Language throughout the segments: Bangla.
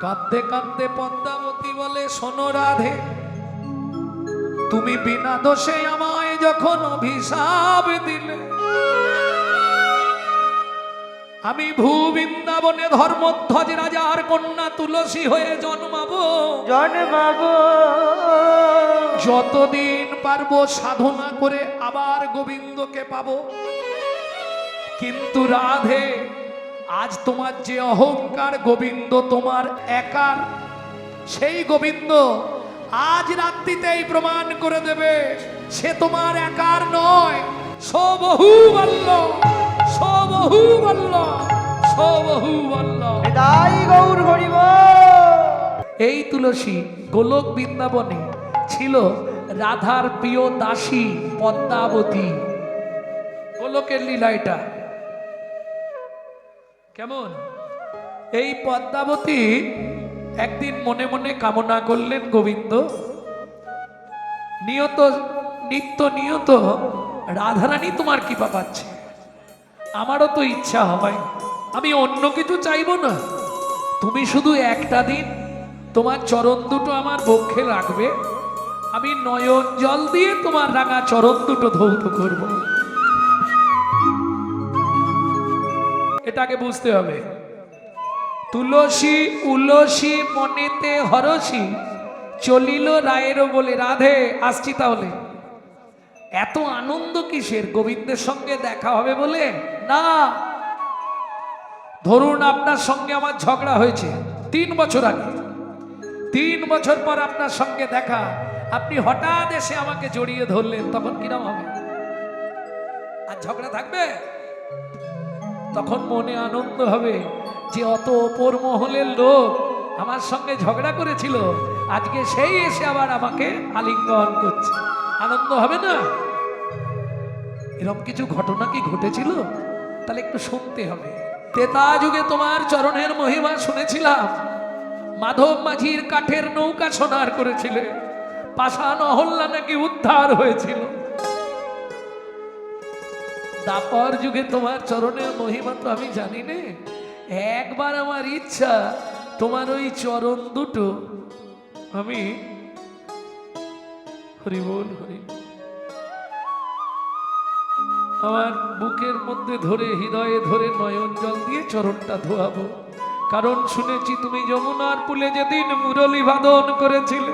কাঁদতে কাঁদতে পদ্মাবতী বলে শোনো রাধে তুমি বিনা দোষে আমায় যখন অভিশাপ দিলে আমি ভূ বৃন্দাবনে ধর্মধ্বজ রাজার কন্যা তুলসী হয়ে জন্মাবো। জন্মাবো। যতদিন পারব সাধনা করে আবার গোবিন্দকে পাবো। কিন্তু রাধে আজ তোমার যে অহংকার গোবিন্দ তোমার একার সেই গোবিন্দ আজ রাত্রিতেই প্রমাণ করে দেবে সে তোমার একার নয় সবহু বল্ল সবহু বল্ল সবহু বল্ল বিদায় গৌর হরিব এই তুলসী গোলক বৃন্দাবনে ছিল রাধার প্রিয় দাসী পদ্মাবতী। গোলকের লীলা এটা কেমন? এই পদ্মাবতী একদিন মনে মনে কামনা করলেন, গোবিন্দ, নিয়ত, নিত্য নিয়ত রাধারানী তোমার কৃপা পাচ্ছে। আমারও তো ইচ্ছা হয়। আমি অন্য কিছু চাইব না। তুমি শুধু একটা দিন তোমার চরণ দুটো আমার বক্ষে রাখবে। আমি নয়ন জল দিয়ে তোমার রাঙা চরণ দুটো ধৌত করব। এটাকে বুঝতে হবে। তুলসী, উলসী মনেতে হরসি, চলিল রায়েরও বলে, রাধে, আসছি তাহলে। এত আনন্দ কিসের? গোবিন্দের সঙ্গে দেখা হবে বলে? না। ধরুন আপনার সঙ্গে আমার ঝগড়া হয়েছে তিন বছর আগে। তিন বছর পর আপনার সঙ্গে দেখা। আপনি হঠাৎ এসে আমাকে জড়িয়ে ধরলেন, তখন কিরম হবে? আর ঝগড়া থাকবে? তখন মনে আনন্দ হবে যে অত ওপর মহলের লোক আমার সঙ্গে ঝগড়া করেছিল। আজকে সেই এসে আবার আমাকে আলিঙ্গন করছে। আনন্দ হবে না? এরকম কিছু ঘটনা কি ঘটেছিল? তাহলে একটু শুনতে হবে। তেতা যুগে তোমার চরণের মহিমা শুনেছিলাম। মাধব মাঝির কাঠের নৌকা সোনার করেছিলে। পাষাণ অহল্লা নাকি উদ্ধার হয়েছিল। দাপর যুগে তোমার চরণের মহিমা তো আমি জানি নে। একবার আমার ইচ্ছা, তোমার ওই চরণ দুটো, আমি হরি বল, হরি আমার বুকের মধ্যে ধরে, হৃদয়ে ধরে নয়ন জল দিয়ে চরণটা ধোয়াবো। কারণ শুনেছি তুমি যমুনার পুলে যেদিন মুরলী বাদন করেছিলে,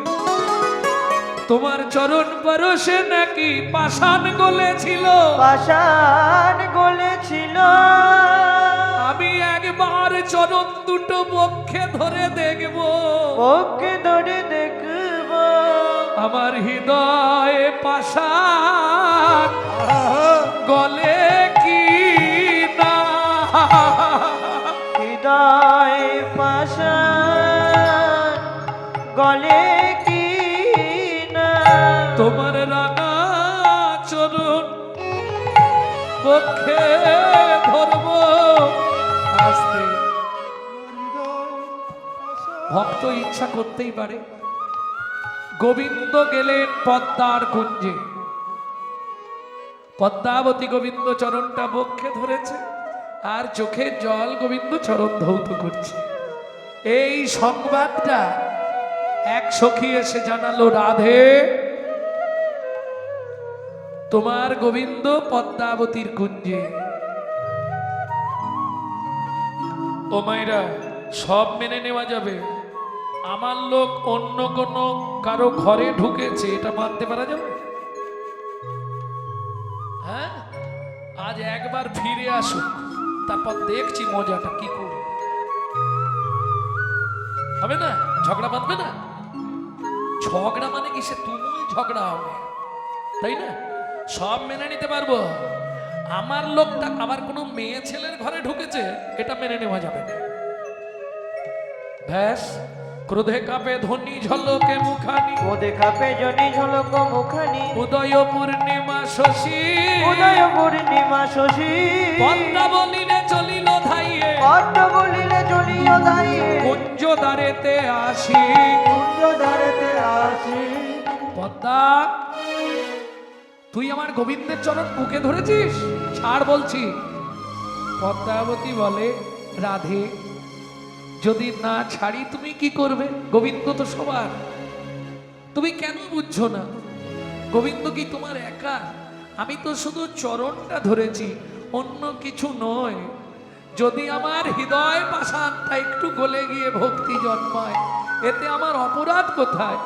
তোমার চরণ পরশে নাকি পাষাণ গলেছিল। পাষাণ পক্ষে ধরে দেখব। ওকে ধরে দেখব। আমার হৃদয়ে পাষাণ গলে কি না? হৃদয় পাষাণ গলে কি না? তোমার রাঙা চরণ পক্ষে করতেই পারে। গোবিন্দ গেলেন পদ্মার কুঞ্জে। পদ্মাবতী গোবিন্দ চরণটা বক্ষে ধরেছে আর চোখে জল গোবিন্দ চরণ ধৌত করছে। এই সংবাদটা এক সখী এসে জানালো, রাধে, তোমার গোবিন্দ পদ্মাবতীর কুঞ্জে। ও মাইরা সব মেনে নেওয়া যাবে। আমার লোক অন্য কোন কারও ঘরে ঢুকেছে, এটা মানতে পারা যাবে? হ্যাঁ? আজ একবার ফিরে আসুক, তারপর দেখছি মজাটা কি করি হবে না? ঝগড়া বাঁধবে না? ঝগড়া মানে কি? সে তুমুল ঝগড়া হবে। তাই না? সব মেনে নিতে পারব। আমার লোকটা আবার কোনো মেয়ে ছেলের ঘরে ঢুকেছে, এটা মেনে নেওয়া যাবে না। ব্যাস। ক্রোধে কাপে ধ্বনি ঝলকে মুখানি ওদে কাপে জনি ঝলক মুখানি উদয় পূর্ণিমা শশী। উদয় পূর্ণিমা শশী। পদ্মা বলিলে চলিল ধাইয়ে। পদ্ম বলিলে চলিও দাঁড়িয়ে কুঞ্জ দ্বারেতে আসি। কুঞ্জ ধারেতে আসি। পদ্মা তুই আমার গোবিন্দের চরণ বুকে ধরেছিস? ছাড় বলছি। পদ্মাবতী বলে রাধে। যদি না ছাড়ি তুমি কি করবে? গোবিন্দ তো সবার। তুমি কেন বুঝছ না? গোবিন্দ কি তোমার একা? আমি তো শুধু চরণটা ধরেছি, অন্য কিছু নয়। যদি আমার হৃদয় পাশানটা একটু গলে গিয়ে ভক্তি জন্মায়, এতে আমার অপরাধ কোথায়?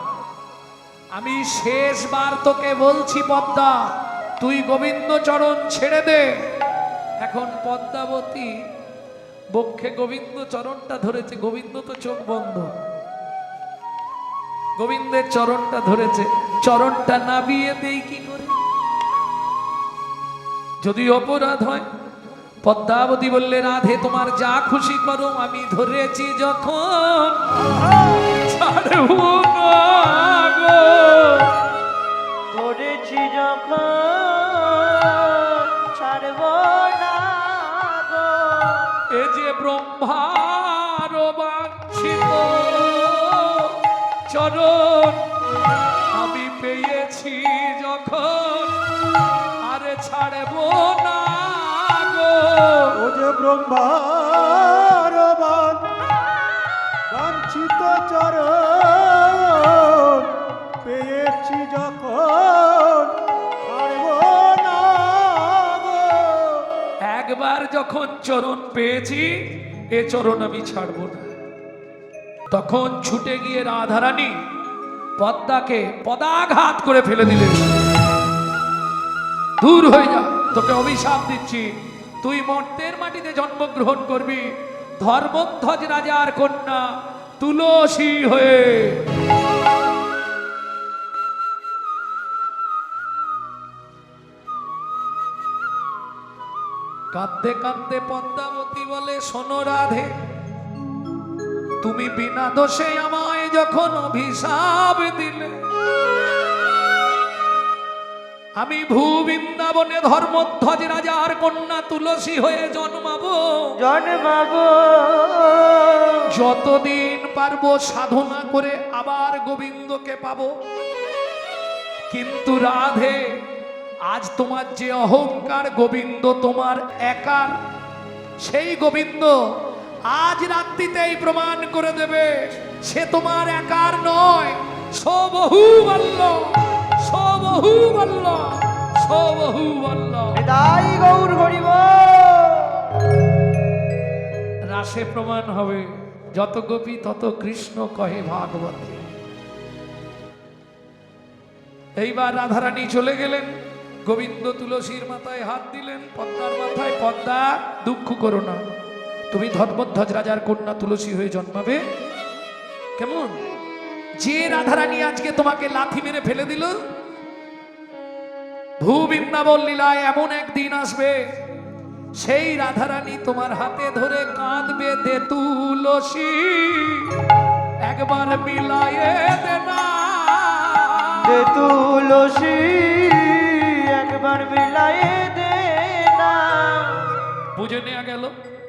আমি শেষবার তোকে বলছি, পদ্মা, তুই গোবিন্দ চরণ ছেড়ে দে। এখন পদ্মাবতী বক্ষে গোবিন্দ চরণটা ধরেছে, গোবিন্দ তো চোখ বন্ধ। গোবিন্দের চরণটা ধরেছে, চরণটা নাবিয়ে দেই কি করে? যদি অপরাধ হয়, পদ্মাবতী বললে, রাধে, তোমার যা খুশি করো, আমি ধরেছি যখন। ছাড়বো না। চরণ আমি পেয়েছি যখন আরে ছাড়ব না গো। ও যে ব্রহ্মার বাঞ্ছিত চরণ পেয়েছি যখন একবার যখন চরণ পেয়েছি এ চরণ আমি ছাড়ব না। তখন ছুটে গিয়ে রাধারানী পদ্মাকে পদাঘাত করে ফেলে দিলেন। দূর হয়ে যা, তোকে অভিশাপ দিচ্ছি। তুই মর্তের মাটিতে জন্মগ্রহণ করবি। ধর্মধ্বজ রাজার কন্যা তুলসী হয়ে। কাঁদতে কাঁদতে পদ্মাবতী বলে, শোনো রাধে তুমি বিনা দোষে আমায় যখন অভিশাপ দিলে আমি ভূ বৃন্দাবনে ধর্মধ্বজ রাজার কন্যা তুলসী হয়ে জন্মাবো। জন্মাবো। যতদিন পারব সাধনা করে আবার গোবিন্দকে পাবো। কিন্তু রাধে আজ তোমার যে অহংকার গোবিন্দ তোমার একার সেই গোবিন্দ আজ রাত্রিতেই প্রমাণ করে দেবে সে তোমার একার নয় সবহু বল্ল সবহু বল্ল সবহু বল্ল। তাই গৌর হরিব রাসে প্রমাণ হবে যত গোপী তত কৃষ্ণ কহে ভাগবতী। এইবার রাধারানী চলে গেলেন গোবিন্দ তুলসীর মাথায় হাত দিলেন পদ্মার মাথায় পদ্মা দুঃখ করো না। তুমি ধর্মধ্বজ রাজার কন্যা তুলসী হয়ে জন্মাবে। কেমন? যে রাধারানী আজকে তোমাকে লাথি মেরে ফেলে দিল ভূ বৃন্দাবন লীলায় এমন একদিন আসবে সেই রাধারানী তোমার হাতে ধরে কাঁদবে দে তুলসী। একবার মিলায়ে দে না। দে তুলসী একবার মিলাই দে না। বুঝে নেওয়া গেল।